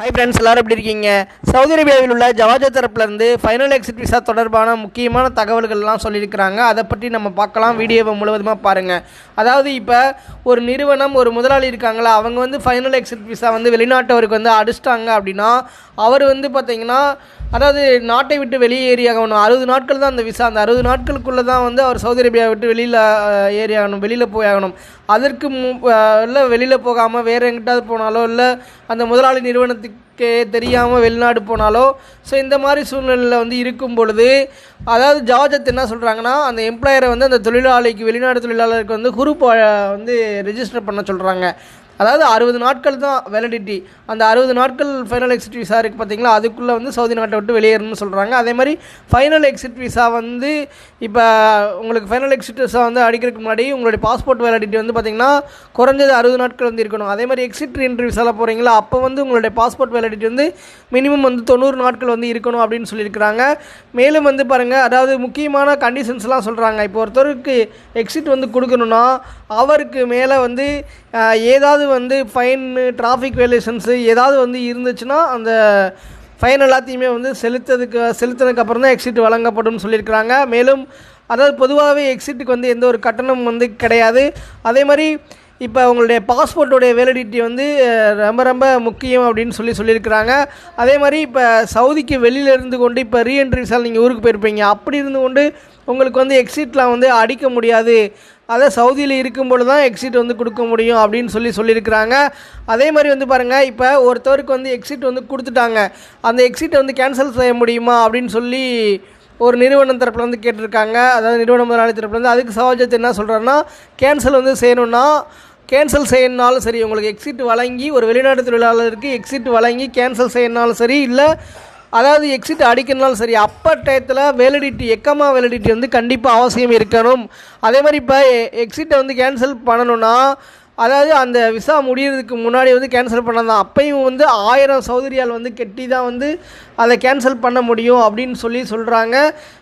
Hi friends எல்லோரும் எப்படி இருக்கீங்க? சவுதி அரேபியாவில் உள்ள ஜவாஜா தரப்புலேருந்து ஃபைனல் எக்ஸிட் விசா தொடர்பான முக்கியமான தகவல்கள்லாம் சொல்லியிருக்கிறாங்க. அதை பற்றி நம்ம பார்க்கலாம். வீடியோவை முழுவதுமாக பாருங்கள் அதாவது இப்போ ஒரு நிறுவனம் ஒரு முதலாளி இருக்காங்களா அவங்க வந்து ஃபைனல் எக்ஸிட் விசா வந்து வெளிநாட்டவருக்கு வந்து அடிச்சிட்டாங்க அப்படின்னா அவர் வந்து பார்த்திங்கன்னா அதாவது நாட்டை விட்டு வெளியேறியாகணும் அறுபது நாட்கள் தான் அந்த விசா அந்த அறுபது நாட்களுக்குள்ளே தான் வந்து அவர் சவுதி அரேபியா விட்டு வெளியில் ஏறி ஆகணும் வெளியில் போய் ஆகணும் அதற்கு இல்லை வெளியில் போகாமல் வேறு எங்கிட்டாவது போனாலோ இல்லை அந்த முதலாளி நிறுவனத்துக்கே தெரியாமல் வெளிநாடு போனாலோ ஸோ இந்த மாதிரி சூழ்நிலையில் வந்து இருக்கும் பொழுது அதாவது ஜாஜத் என்ன சொல்கிறாங்கன்னா அந்த எம்ப்ளாயரை வந்து அந்த தொழிலாளிக்கு வெளிநாடு தொழிலாளருக்கு வந்து குரூப் வந்து ரெஜிஸ்டர் பண்ண சொல்கிறாங்க அதாவது அறுபது நாட்கள் தான் வேலிடிட்டி அந்த அறுபது நாட்கள் ஃபைனல் எக்ஸிட் விசா இருக்குது பார்த்தீங்களா அதுக்குள்ளே வந்து சவுதி நாட்டை விட்டு வெளியேறணும்னு சொல்கிறாங்க அதே மாதிரி ஃபைனல் எக்ஸிட் விசா வந்து இப்போ உங்களுக்கு ஃபைனல் எக்ஸிட் விசா வந்து அடிக்கிறதுக்கு முன்னாடி உங்களுடைய பாஸ்போர்ட் வேலிடிட்டி வந்து பார்த்திங்கன்னா குறைஞ்சது அறுபது நாட்கள் வந்து இருக்கணும். அதே மாதிரி எக்ஸிட் என்ட்ரி விசாவில் போகிறீங்களா அப்போ வந்து உங்களுடைய பாஸ்போர்ட் வேலிடிட்டி வந்து மினிமம் வந்து தொண்ணூறு நாட்கள் வந்து இருக்கணும் அப்படின்னு சொல்லியிருக்கிறாங்க. மேலும் வந்து பாருங்கள் அதாவது முக்கியமான கண்டிஷன்ஸ்லாம் சொல்கிறாங்க இப்போ ஒருத்தருக்கு எக்ஸிட் வந்து கொடுக்கணுன்னா அவருக்கு மேலே வந்து ஏதாவது வந்து ஃபைனு டிராஃபிக் வேலேஷன்ஸு ஏதாவது வந்து இருந்துச்சுன்னா அந்த ஃபைன் எல்லாத்தையுமே வந்து செலுத்ததுக்கு செலுத்தினதுக்கப்புறம் தான் எக்ஸிட் வழங்கப்படும் சொல்லியிருக்கிறாங்க. மேலும் அதாவது பொதுவாகவே எக்ஸிட்டுக்கு வந்து எந்த ஒரு கட்டணம் வந்து கிடையாது. அதே மாதிரி இப்போ உங்களுடைய பாஸ்போர்ட்டோடைய வேலிடிட்டி வந்து ரொம்ப ரொம்ப முக்கியம் அப்படின்னு சொல்லி சொல்லியிருக்கிறாங்க. அதே மாதிரி இப்போ சவுதிக்கு வெளியில் இருந்து கொண்டு இப்போ ரீஎன்ட்ரி விசால் நீங்கள் ஊருக்கு போயிருப்பீங்க. அப்படி இருந்து கொண்டு உங்களுக்கு வந்து எக்ஸிட்லாம் வந்து அடிக்க முடியாது. அதை சவுதியில் இருக்கும்பொழுது தான் எக்ஸிட் வந்து கொடுக்க முடியும் அப்படின்னு சொல்லி சொல்லியிருக்கிறாங்க. அதே மாதிரி வந்து பாருங்கள் இப்போ ஒருத்தவருக்கு வந்து எக்ஸிட் வந்து கொடுத்துட்டாங்க. அந்த எக்ஸிட்டை வந்து கேன்சல் செய்ய முடியுமா அப்படின்னு சொல்லி ஒரு நிறுவனம் தரப்பில் வந்து கேட்டிருக்காங்க. அதாவது நிறுவன முதலாளி தரப்புல வந்து அதுக்கு சவாஜத் என்ன சொல்கிறாருன்னா கேன்சல் வந்து செய்யணும்னா கேன்சல் செய்யணுனாலும் சரி உங்களுக்கு எக்ஸிட் வழங்கி ஒரு வெளிநாட்டு தொழிலாளருக்கு எக்ஸிட் வழங்கி கேன்சல் செய்யணுனாலும் சரி இல்லை அதாவது எக்ஸிட் அடிக்கணும்னாலும் சரி அப்போ டயத்தில் வேலிடிட்டி எக்கமா வேலிடிட்டி வந்து கண்டிப்பாக அவசியம் இருக்கணும். அதே மாதிரி இப்போ எக்ஸிட்டை வந்து கேன்சல் பண்ணணும்னா அதாவது அந்த விசா முடியறதுக்கு முன்னாடி வந்து கேன்சல் பண்ணதான் அப்பையும் வந்து ஆயிரம் சௌதரியால் வந்து கெட்டி தான் வந்து அதை கேன்சல் பண்ண முடியும் அப்படின்னு சொல்லி சொல்கிறாங்க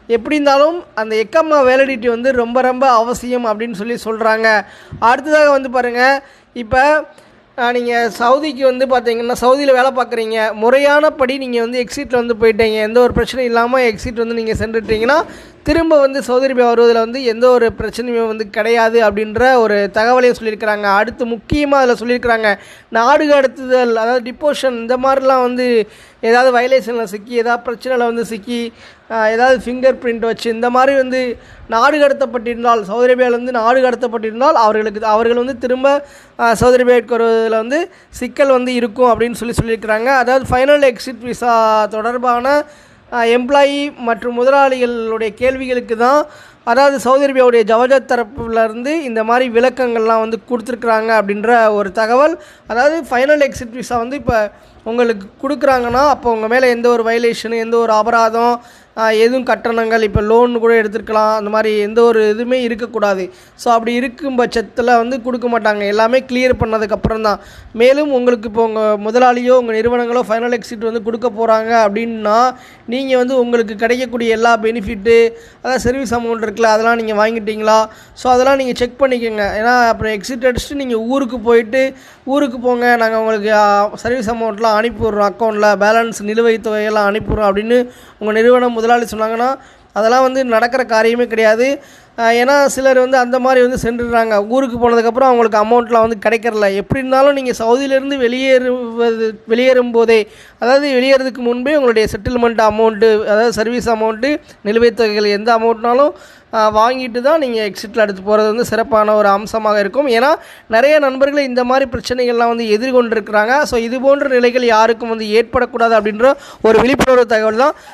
எப்படி இருந்தாலும் அந்த எக்கம்மா வேலிடிட்டி வந்து ரொம்ப ரொம்ப அவசியம் அப்படின்னு சொல்லி சொல்கிறாங்க அடுத்ததாக வந்து பாருங்கள் இப்போ நீங்கள் சவுதிக்கு வந்து பார்த்தீங்கன்னா சவுதியில் வேலை பார்க்குறீங்க. முறையானபடி நீங்கள் வந்து எக்ஸிட்டில் வந்து போயிட்டீங்க. எந்த ஒரு பிரச்சனையும் இல்லாமல் எக்ஸிட் வந்து நீங்கள் சென்றுட்டீங்கன்னா திரும்ப வந்து சவுதி வருவதில் வந்து எந்த ஒரு பிரச்சனையும் வந்து கிடையாது அப்படின்ற ஒரு தகவலையும் சொல்லியிருக்கிறாங்க. அடுத்து முக்கியமாக அதில் சொல்லியிருக்கிறாங்க நாடு கடத்துதல் அதாவது டிப்போஷன் இந்த மாதிரிலாம் வந்து ஏதாவது வயலேஷனில் சிக்கி ஏதாவது பிரச்சனையில் வந்து சிக்கி ஏதாவது ஃபிங்கர் பிரிண்ட் வச்சு இந்த மாதிரி வந்து நாடு கடத்தப்பட்டிருந்தால் சவுதி அரேபியாவிலேருந்து நாடு கடத்தப்பட்டிருந்தால் அவர்களுக்கு அவர்கள் வந்து திரும்ப ஆஹ், சவுதி அரேபியாவுக்கு வருவதில் வந்து சிக்கல் வந்து இருக்கும் அப்படின்னு சொல்லி சொல்லியிருக்கிறாங்க. அதாவது ஃபைனல் எக்ஸிட் விசா தொடர்பான எம்ப்ளாயி மற்றும் முதலாளிகளுடைய கேள்விகளுக்கு தான் அதாவது சவுதி அரேபியாவுடைய ஜவஜத் தரப்புலேருந்து இந்த மாதிரி விளக்கங்கள்லாம் வந்து கொடுத்துருக்குறாங்க அப்படின்ற ஒரு தகவல். அதாவது ஃபைனல் எக்ஸிட் விசா வந்து இப்போ உங்களுக்கு கொடுக்குறாங்கன்னா அப்போ உங்கள் மேலே எந்த ஒரு வயலேஷனு எந்த ஒரு அபராதம் எதுவும் கட்டணங்கள் இப்போ லோன் கூட எடுத்துருக்கலாம் அந்த மாதிரி எந்த ஒரு இதுவுமே இருக்கக்கூடாது. ஸோ அப்படி இருக்கும் பட்சத்தில் வந்து கொடுக்க மாட்டாங்க. எல்லாமே கிளியர் பண்ணதுக்கப்புறம் தான். மேலும் உங்களுக்கு இப்போ உங்கள் முதலாளியோ உங்கள் நிறுவனங்களோ ஃபைனல் எக்ஸிட் வந்து கொடுக்க போகிறாங்க அப்படின்னா நீங்கள் வந்து உங்களுக்கு கிடைக்கக்கூடிய எல்லா பெனிஃபிட்டு அதான் சர்வீஸ் அமௌண்ட் இருக்குல்ல அதெல்லாம் நீங்கள் வாங்கிட்டீங்களா? ஸோ அதெல்லாம் நீங்கள் செக் பண்ணிக்கோங்க. ஏன்னா அப்புறம் எக்ஸிட் அடிச்சுட்டு நீங்கள் ஊருக்கு போயிட்டு ஊருக்கு போங்க நாங்கள் உங்களுக்கு சர்வீஸ் அமௌண்ட்லாம் அனுப்பி விட்றோம் அக்கௌண்ட்டில் பேலன்ஸ் நிலுவைத் தொகையெல்லாம் அனுப்பிடுறோம் அப்படின்னு உங்கள் நிறுவனம் முதல் முதலாளி சொன்னாங்கன்னா அதெல்லாம் வந்து நடக்கிற காரியமே கிடையாது. ஏன்னா சிலர் வந்து அந்த மாதிரி வந்து சென்றுடுறாங்க ஊருக்கு போனதுக்கப்புறம் அவங்களுக்கு அமௌண்ட்லாம் வந்து கிடைக்கிறல எப்படி இருந்தாலும் நீங்கள் சவுதியிலேருந்து வெளியேறுவது வெளியேறும் போதே அதாவது வெளியேறதுக்கு முன்பே உங்களுடைய செட்டில்மெண்ட் அமௌண்ட்டு அதாவது சர்வீஸ் அமௌண்ட்டு நிலுவைத் தொகைகள் எந்த அமௌண்ட்னாலும் வாங்கிட்டு தான் நீங்கள் எக்ஸிட்டில் எடுத்து போகிறது வந்து சிறப்பான ஒரு அம்சமாக இருக்கும். ஏன்னா நிறைய நண்பர்கள் இந்த மாதிரி பிரச்சனைகள்லாம் வந்து எதிர்கொண்டிருக்கிறாங்க. ஸோ இது போன்ற நிலைகள் யாருக்கும் வந்து ஏற்படக்கூடாது அப்படின்ற ஒரு விழிப்புணர்வு தகவல் தான்